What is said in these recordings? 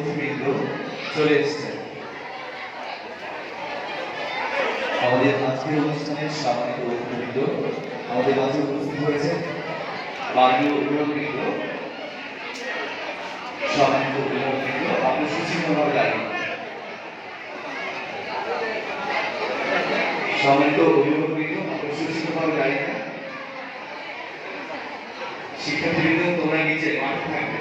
অতিথিবৃন্দ চলে এসেছেন। আমাদের আজকের অনুষ্ঠানের সম্মানিত অতিথিবৃন্দ আমাদের মাঝে উপস্থিত হয়েছে শিক্ষার্থীবৃন্দ, তোমরা নিচে মাঠে থাকবে।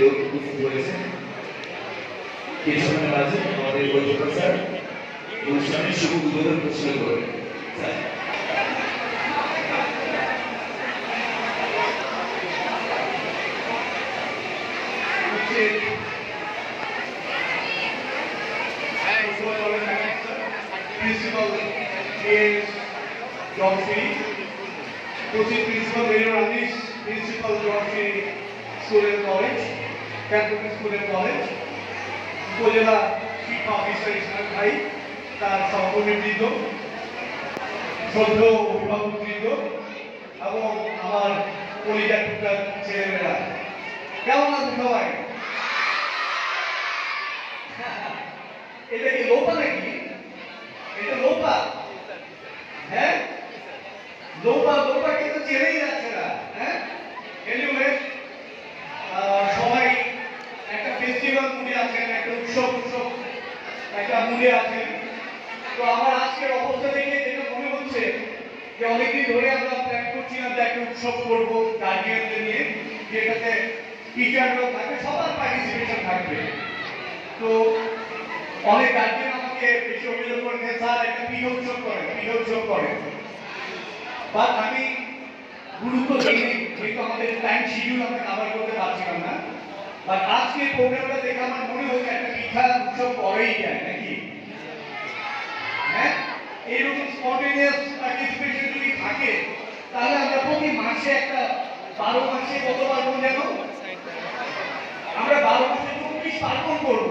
লোক উপস্থিত হয়েছে কিছুক্ষণের মাঝে আমাদের অধ্যাপক স্যার অনুষ্ঠানের শুভ উদ্বোধন ঘোষণা করবেন স্যার। প্রিন্সিপাল জমসি কোচিং প্রিন্সিপাল রেডিও রানিস principal জমসি school and college cantonment school and college উপজেলা শিক্ষা অফিসার ইসলাম ভাই, তার সহকর্মীবৃন্দ শ্রদ্ধ অভিভাবকবৃন্দ এবং আমার কলিজার টুকরা ছেলেমেয়েরা। কেমন আছেন সবাই? এটা কি লোপা নাকি? এটা লোপা? হ্যাঁ? লোপা লোপা কিন্তু চেনেই যাচ্ছে না হ্যাঁ? এনিওয়ে একটা ফেস্টিভ্যাল আছেন, একটা উৎসব উৎসব, একটা মুডে আছেন। তো আমার আজকের অবস্থা দেখে যেটা মনে হচ্ছে যে অনেকদিন ধরে আমরা প্ল্যান করছিলাম যে একটা উৎসব করব গার্জিয়ানদের নিয়ে, যেটাতে টিচাররাও থাকবে সবার পার্টিসিপেশন থাকবে। তো অনেক গার্জিয়ান আমাকে বেশি অভিযোগ করেছে স্যার, একটা পিঠা উৎসব করেন পিঠা উৎসব করেন। বাট আমি গুরুত্ব দিইনি, যেহেতু আমাদের টাইম শিডিউল আমরা কাভার করতে পারছিলাম না। বাট আজকে প্রোগ্রামটা দেখে আমার মনে হচ্ছে একটা পিঠা উৎসব করেই যায়, নাকি? হ্যাঁ? এইরকম স্পন্টেনিয়াস পার্টিসিপেশন যদি থাকে, তাহলে আমরা প্রতি মাসে একটা বারো মাসে কত পার্বণ যেন আমরা বারো মাসে চব্বিশ পার্বণ করব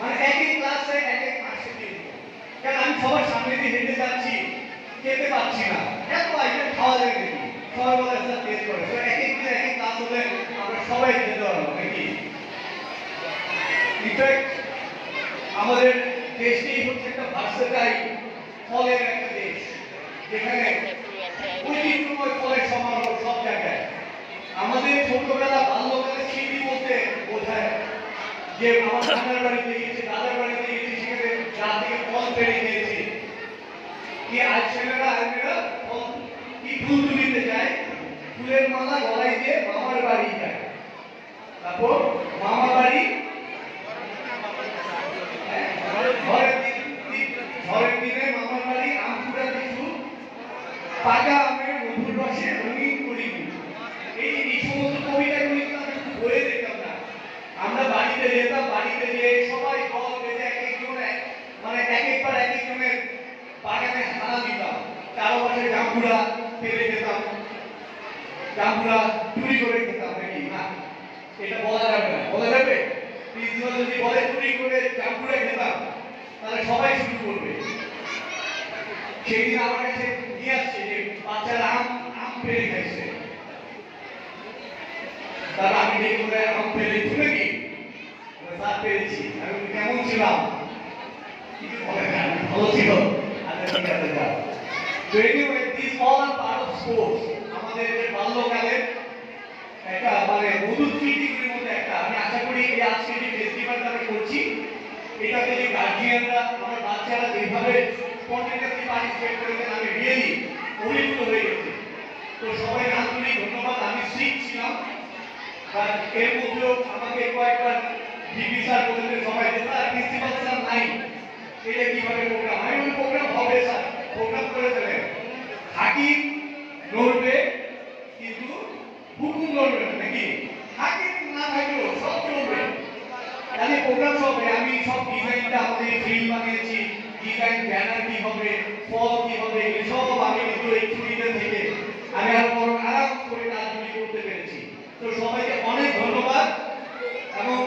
মানে এক এক ক্লাসে এক এক মাসে দিন কারণ আমি সবার সামনে দিয়ে হেঁটে যাচ্ছি, খেতে পাচ্ছি না। এত আইটেম খাওয়া যায় আমাদের দেশটি হচ্ছে একটা ভার্সেটাইল ফলের একটা দেশ, যেখানে বৈচিত্র্যময় ফলের সমারোহ সব জায়গায়। আমাদের ছোটবেলা বাল্যকালের স্মৃতি বলতে বোঝায় যে আমার নানার বাড়িতে গেছি দাদার বাড়িতে গেছি সেখানে গা থেকে ফল পেড়ে খেয়েছি। কি আজ ছেলেরা আজ ফল কি ফুল তুলিতে যায় ফুলের মালা গলায় দিয়ে মামার বাড়ি যায়। তারপর মামা বাড়ি হ্যাঁ, ঘরের মামার বাড়ি আম রঙিন করিব এই সমস্ত আমি না। আমরা বাড়িতে যেতাম বাড়িতে যেয়ে সবাই এক মানে এক একবার এক দিতাম। পাশে ফেলে খেতাম। জাম্বুরা চুরি করে খেতাম নাকি? না। এটা বলা যাবে না। বলা যাবে? প্রিন্সিপাল যদি বলে চুরি করে জাম্বুরা খেতাম, তাহলে সবাই শুরু করবে। সেই দিন আমার কাছে নিয়ে আসছে যে বাচ্চারা আম আম পেরে খাইছে। তাহলে আমি দেখি বলে আম পেরেছি নাকি? স্যার পেরেছি আমি কেমন ছিলাম কিছু বলে না ভালো ছিল। আচ্ছা anyway this all are part of sports আমাদের যে বাল্যকালের একটা মানে মধুর স্মৃতিগুলির মধ্যে একটা, আমি আশা করি এই আজকে যে ফেস্টিভ্যালটা আমি করছি। এটাতে যে গার্জিয়ানরা আমার বাচ্চারা যেভাবে স্পন্টেনিয়াসলি পার্টিসিপেট করেছেন আমি রিয়েলি অভিভূত হয়ে গেছি। তো সবাই আন্তরিক ধন্যবাদ। আমি শিখছিলাম আর এর মধ্যেও আমাকে কয়েকবার ডিপি স্যার বলেছেন সবাই স্যার প্রিন্সিপাল স্যার নাই। এটা কীভাবে প্রোগ্রাম আমি প্রোগ্রাম হবে স্যার প্রোগ্রাম করে দেবেন হাকিম নড়বে কিন্তু হুকুম নড়বে নাকি? হাকিম না না থাকলেও সব চলবে। তাহলে প্রোগ্রাম হবে, আমি সব ডিজাইনটা আমাদের ফিল্ম বানিয়েছি ডিজাইন ব্যানার কি হবে, ফল কি হবে এসব আমি কিন্তু এই ছুটিতে থেকে আমি আরও বড় আরাম করে কাজগুলি করতে পেরেছি। তো সবাইকে অনেক ধন্যবাদ, এবং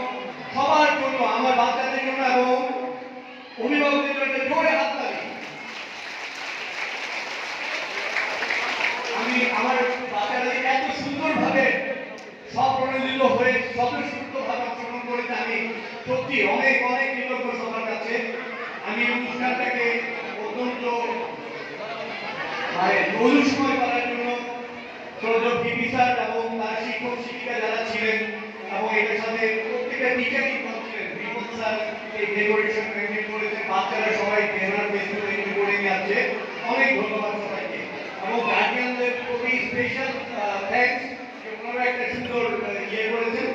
সবার জন্য, আমার বাচ্চাদের জন্য এবং অভিভাবকদের জন্য জোরে হাত তালি আমি আমার বাচ্চাদের এত সুন্দরভাবে স্বপ্রণোদিত হয়ে স্বতঃস্ফূর্তভাবে অংশগ্রহণ করেছে। আমি সত্যি অনেক অনেক কৃতজ্ঞ সবার কাছে। আমি অনুষ্ঠানটাকে অত্যন্ত মানে মধুর করার জন্য শ্রদ্ধ পিপি স্যার এবং তার শিক্ষক, শিক্ষিকা যারা ছিলেন এবং এটার সাথে প্রত্যেকটা টিচার ইনভলভ ছিলেন। বিমল স্যার এই ডেকোরেশন মেনটেন করেছে, বাচ্চারা সবাই ব্যানার ফেসবুক তৈরি করে নিয়ে আসছে অনেক ধন্যবাদ সবাইকে। এবং গার্ডিয়ানদের প্রতি স্পেশাল থ্যাঙ্কস ওনারা একটা সুন্দর ইয়ে করেছেন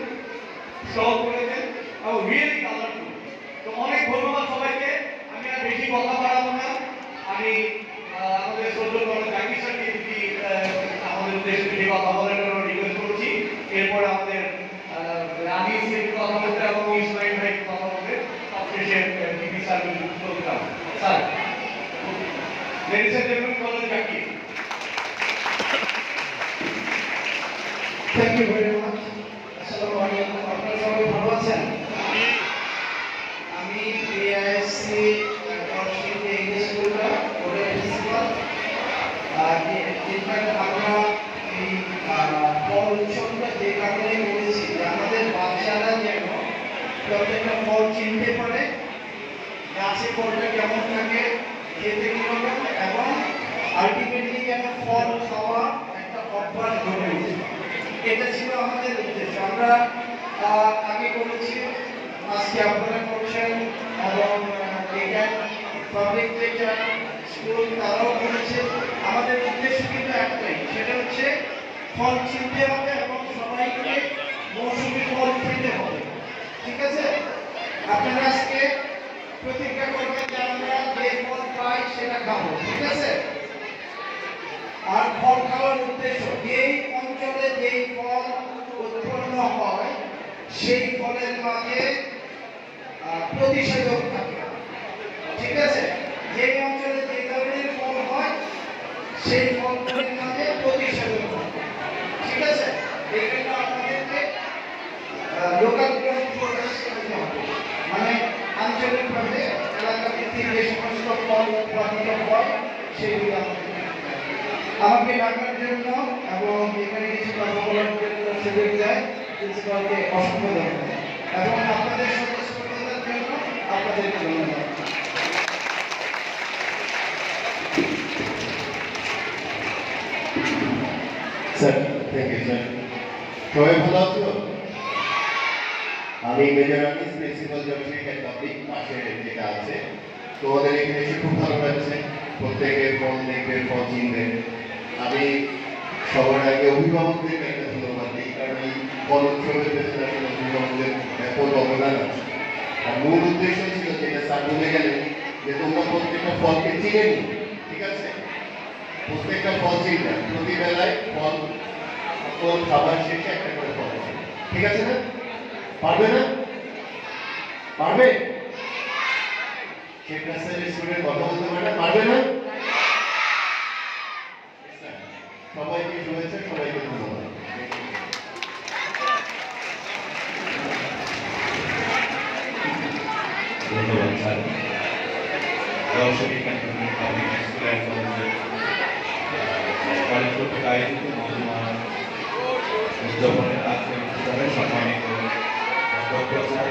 স্টল করেছেন এবং রিয়েলি কালারফুল তো অনেক ধন্যবাদ সবাইকে। আমি আর বেশি কথা বাড়াবো না। আমি আমাদের শ্রদ্ধেয় জাকির স্যারকে যদি আমাদের উদ্দেশ্যে কথা বলার জন্য রিকোয়েস্ট করছি এরপর আমাদের আহ, রানী সিং কথা বলতে এবং ইসমাইল ভাই কথা বলতে সবশেষে পিপি স্যার বলতাম sir ladies and gentleman college Zakir thank you very much আসসালামু আলাইকুম আপনারা সবাই ভালো আছেন আমি বিআইএসসি কর্মসূচিতে ইংলিশ স্কুলটা করে প্রিন্সিপাল আর ইনফ্যাক্ট আমরা এই আহ, ফল উৎসবটা যে কারণে করেছি যে আমাদের বাচ্চারা যেন প্রত্যেকটা ফল চিনতে পারে, গাছে ফলটা কেমন থাকে, খেতে কীরকম এবং আলটিমেটলি যেন ফল খাওয়া, একটা অভ্যাস গড়ে এটা ছিল আমাদের উদ্দেশ্য। আমরা আগে করেছি, আজকে আপনারা করছেন, এবং এটা পাবলিক যেটা স্কুল তারাও করেছে। আমাদের উদ্দেশ্য কিন্তু একটাই, সেটা হচ্ছে ফল চিনতে হবে এবং সবাইকে মৌসুমি ফল খেতে হবে। ঠিক আছে? আপনারা যে যে খাব, ঠিক আছে? আর উদ্দেশ্য যেই অঞ্চলে যেই ফল উৎপন্ন হয়, সেই ফলের মাঝে প্রতিষেধক থাকে। ঠিক আছে? যেই অঞ্চলে যে ধরনের ফল হয়, সেই ফলগুলির মাঝে প্রতিষেধক ঠিক আছে? এই লোকাল গ্রোথ প্রোডাক্টস করতে হবে মানে আঞ্চলিকভাবে এলাকা ভিত্তিক যে সমস্ত ফল উৎপাদিত হয় সেগুলি আমাকে ডাকার জন্য এবং এখানে কিছু কথা জন্য সুযোগ দেয় প্রিন্সিপালকে অসংখ্য ধন্যবাদ। এবং আপনাদের স্বতঃস্ফূর্ততার জন্য আপনাদেরকে ধন্যবাদ। স্যার থ্যাংক ইউ স্যার সবাই ভালো আছো? আমি মেজর আর্টিস্ট, প্রিন্সিপাল জমিস্ট্রি পাবলিক পাশে যেটা আছে। তো ওদের এখানে এসে খুব ভালো লাগছে। প্রত্যেকের ফল দেখবে ফল চিনবে। আমি সবার আগে অভিভাবকদের একটা ধন্যবাদ দিই, কারণ এই ফল পেছনে আসলে অভিভাবকদের ব্যাপক অবদান আছে। আর মূল উদ্দেশ্য ছিল যেটা স্যার বলে গেলেন, যে তোমরা প্রত্যেকটা ফলকে চিনে নি ঠিক আছে? প্রত্যেকটা ফল চিনবে প্রতি বেলায় ফল ফল খাবার শেষে একটা করে ফল ঠিক আছে না? পারবে না? পারবে? রাস্তার স্টুডেন্ট কথা পারবে? না? সবাইকে শুভেচ্ছা সবাইকে ধন্যবাদ। ধন্যবাদ দর্শনী ক্যান্টনমেন্ট পাবলিক স্কুল অ্যান্ড কলেজের কলেজ কর্তৃক আয়োজিত মহকুমা উদযাপনের আজকে অনুষ্ঠানে সম্মানিত অধ্যক্ষ স্যার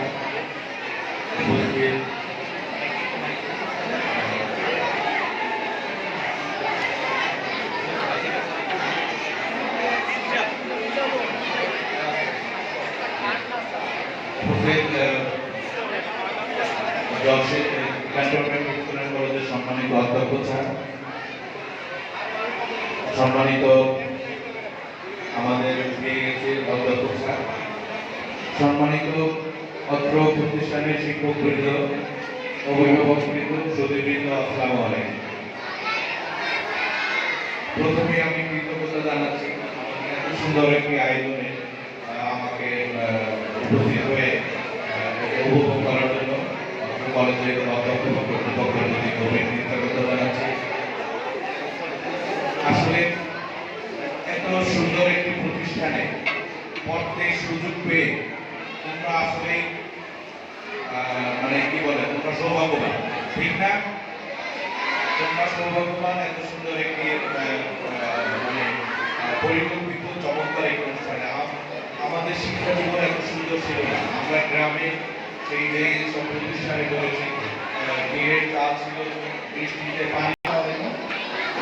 উপস্থিত উপস্থিত জলসে ক্যান্টনমেন্ট স্কুল অ্যান্ড কলেজের সম্মানিত অধ্যক্ষ স্যার সম্মানিত আমাদের বিএসসি অধ্যক্ষ স্যার সম্মানিত অত্র প্রতিষ্ঠানের শিক্ষকবৃন্দ অভিভাবকবৃন্দ সুদীবৃন্দ আসসালামু আলাইকুম। প্রথমে আমি কৃতজ্ঞতা জানাচ্ছি এত সুন্দর একটি আয়োজনে আমাকে উপস্থিত হয়ে উপভোগ করার জন্য কলেজের অধ্যক্ষ কর্তৃপক্ষের প্রতি গভীর কৃতজ্ঞতা জানাচ্ছি। আসলে এত সুন্দর একটি প্রতিষ্ঠানে পড়তে সুযোগ পেয়ে তোমরা আসলে মানে কি বলে তোমরা সৌভাগ্যবান। ঠিক না? তোমরা সৌভাগ্যবান এত সুন্দর একটি মানে পরিকল্পিত চমৎকার একটি অনুষ্ঠানে। আমাদের শিক্ষা জীবন এত সুন্দর ছিল না। আমরা গ্রামে সেই যে সব প্রতিষ্ঠানে করেছি বিয়ের কাজ ছিল বৃষ্টিতে পানি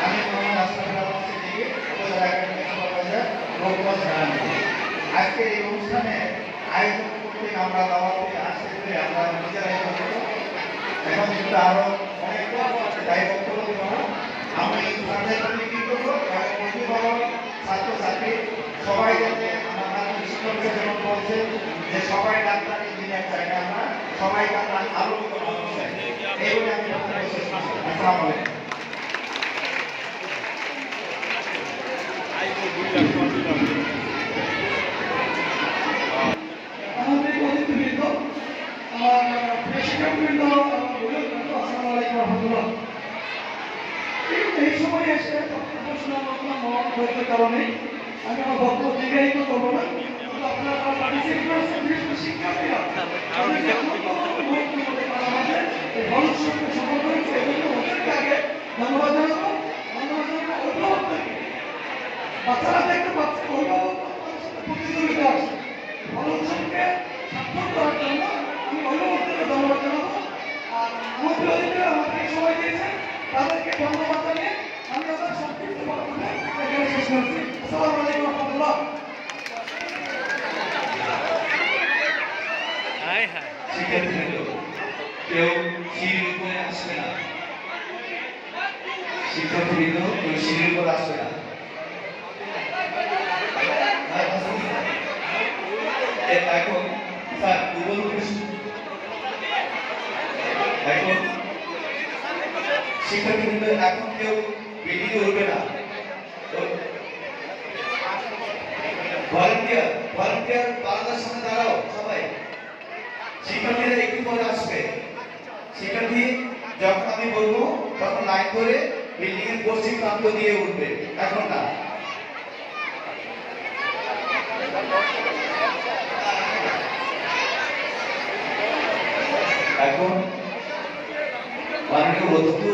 আমি মোহাম্মদ আশরাফুল আলম সিদ্দিকী, উপজেলা একাডেমিক সুপারভাইজার, রঘুগঞ্জ রানী। আজকে এই অনুষ্ঠানে আয়োজন করতে আমরা দাওয়াত আসতে পেরে আমরা নিজেরাই। এখন কিন্তু আরও অনেক তাই বক্তব্য দেব। আমি প্রতি কৃতজ্ঞ এবং অভিভাবক, ছাত্রছাত্রী, সবাই যাতে আমার রাজ্য শিক্ষকরা যেমন বলছে যে সবাই ডাক্তার, ইঞ্জিনিয়ার চাই আমরা সবাই আমরা আলোকিত মানুষ চাই এই বলে আমি বক্তব্য শেষ করছি আসসালামু আলাইকুম আমাদের অতিথিবৃন্দ আমার প্রেসিডেন্টবৃন্দ আমার বুজুর্গবৃন্দ আসসালামু আলাইকুম রহমতুল্লাহ এই সময় এসে বক্তব্য শোনার মতো মন হইতে কারণে আমি আমার বক্তব্য দীর্ঘায়িত করব না কিন্তু আপনারা যারা পার্টিসিপেট করেছেন বিশেষ করে শিক্ষার্থীরা তাদেরকে অত্যন্ত মুহূর্তের মধ্যে তারা আমাদের এই ফলস্বরূপে সফল করেছে এই জন্য ওদেরকে আগে ধন্যবাদ জানাব ধন্যবাদ জানাব অভিভাবকদেরকে বাচ্চারা দেখতে পাচ্ছে অভিভাবক আপনাদের সাথে প্রতিযোগিতা আছে ফলস্বরূপে সার্থক করার জন্য আমি অভিভাবকদেরকে ধন্যবাদ জানাব আর আমার প্রিয় অতিথিরা আমাকে এই সময় দিয়েছেন তাদেরকে ধন্যবাদ জানিয়ে আমি আমার সংক্ষিপ্ত বক্তব্য এখানে শেষ করছি আসসালামু আলাইকুম রহমতুল্লাহ শিক্ষার্থীবৃন্দ কেউ সিঁড়ির উপরে আসবে না শিক্ষার্থীবৃন্দ কেউ সিঁড়ির উপরে আসবে না এখন স্যার গুগল কেউ বিল্ডিংয়ে উঠবে না ভলান্টিয়ার ভলান্টিয়ার বারান্দার সামনে দাঁড়াও শিক্ষার্থীরা একটু পরে আসবে। শিক্ষার্থী যখন আমি বলব, তখন লাইন ধরে বিল্ডিং এর পশ্চিম প্রান্ত দিয়ে উঠবে। এখন না। এখন মাননীয়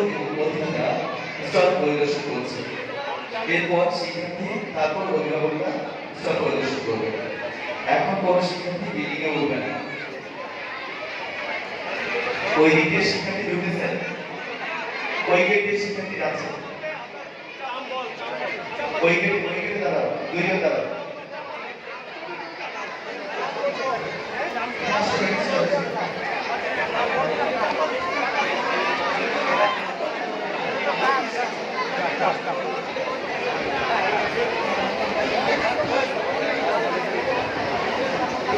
এবং অধিকারা স্তর পরিদর্শন করছে। এরপর শিক্ষার্থী তারপর অভিভাবকরা স্তর পরিদর্শন করবে। এখন কোনো শিক্ষার্থী বিল্ডিং এ উঠবে না। ওই দিক দিয়ে শিক্ষার্থী ঢুকেছে? ওই গেট দিয়ে শিক্ষার্থী যাচ্ছে? ওই গেট ওই গেটে দাঁড়াও, দুই জন দাঁড়াও।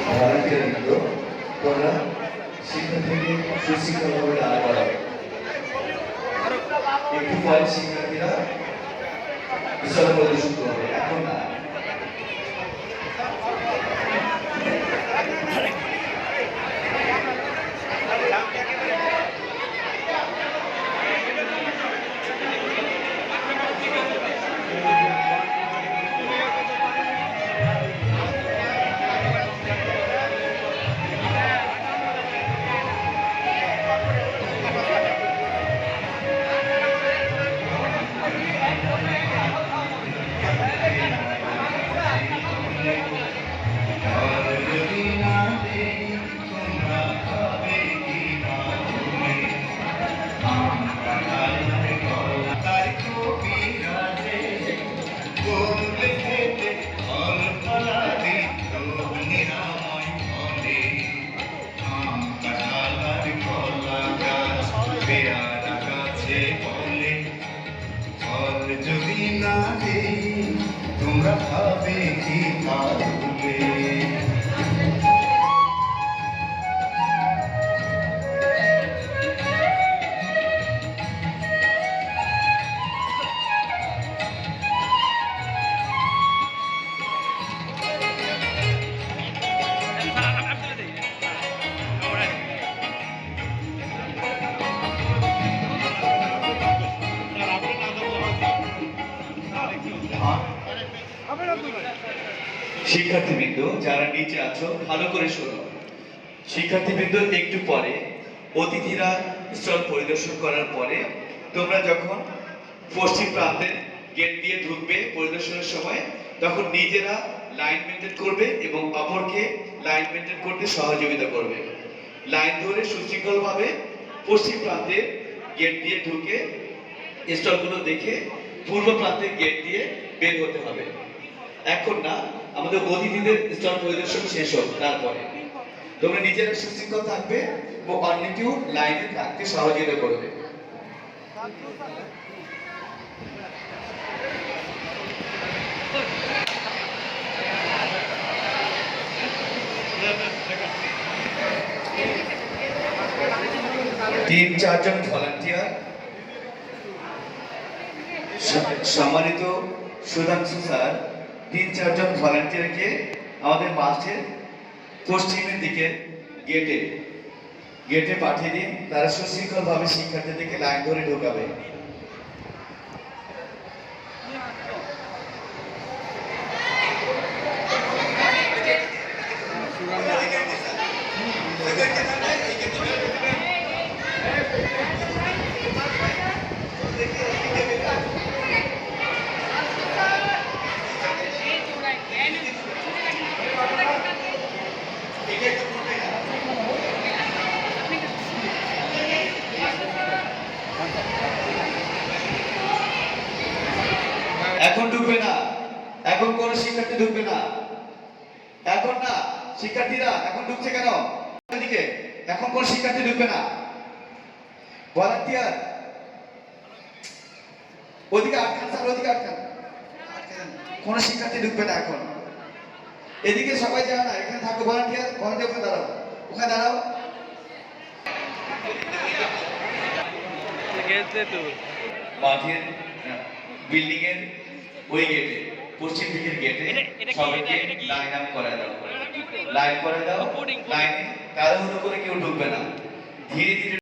ভলান্টিয়ার গুলো থেকে সুশিক্ষাভাবে দাঁড় করা একটু পরে শিক্ষার্থীরা বিশাল প্রদর্শন করবে শিক্ষার্থীবৃন্দ, যারা নিচে আছো, ভালো করে শোনো। শিক্ষার্থীবৃন্দ, একটু পরে। অতিথিরা স্টল পরিদর্শন করার পরে তোমরা যখন পশ্চিম প্রান্তের গেট দিয়ে ঢুকবে পরিদর্শনের সময়, তখন নিজেরা লাইন মেনটেন করবে এবং অপরকে লাইন মেনটেন করতে সহযোগিতা করবে। লাইন ধরে সুশৃঙ্খলভাবে পশ্চিম প্রান্তের গেট দিয়ে ঢুকে স্টলগুলো দেখে পূর্ব প্রান্তের গেট দিয়ে বের হতে হবে। এখন না আমাদের অতিথিদের স্টল পরিদর্শন শেষ হোক তারপরে। তোমরা নিজেরা সুশৃঙ্খল থাকবে এবং অন্যকেও লাইনে থাকতে সহযোগিতা করবে। তিন, চারজন ভলান্টিয়ার। সম্মানিত সুধাংশু স্যার। তিন চারজন ভলান্টিয়ারকে আমাদের মাঠের পশ্চিমের দিকে গেটে গেটে পাঠিয়ে দিন। তারা সুশৃঙ্খলভাবে শিক্ষার্থীদেরকে লাইন ধরে ঢোকাবে এখন ঢুকবে না এখন কোন শিক্ষার্থী ঢুকবে না এখন না শিক্ষার্থীরা এখন ঢুকছে কেন এদিকে এখন কোন শিক্ষার্থী ঢুকবে না ভলান্টিয়ার ওদিকে আটকান স্যার ওদিকে আটকান কোন শিক্ষার্থী ঢুকবে না এখন। এদিকে সবাই যাবে না এখানে থাকো ভলান্টিয়ার ভলান্টিয়ার ওখানে দাঁড়াও। ওখানে দাঁড়াও। মাঠের বিল্ডিং এর ওই গেটে পশ্চিম দিকের গেটে সবাইকে লাইন আপ করে দাও। লাইন করে দাও। লাইনে তাড়াহুড়ো করে কেউ ঢুকবে না। ধীরে ধীরে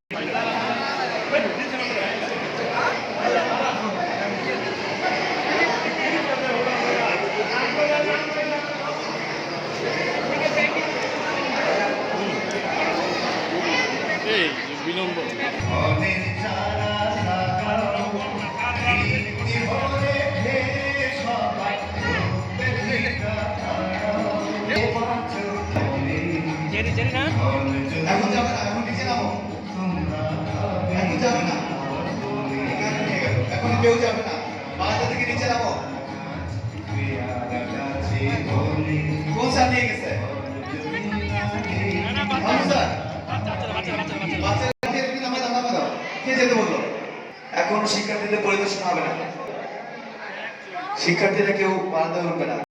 অনেক শিক্ষার্থীরা কেউ বারান্দায় উঠবে না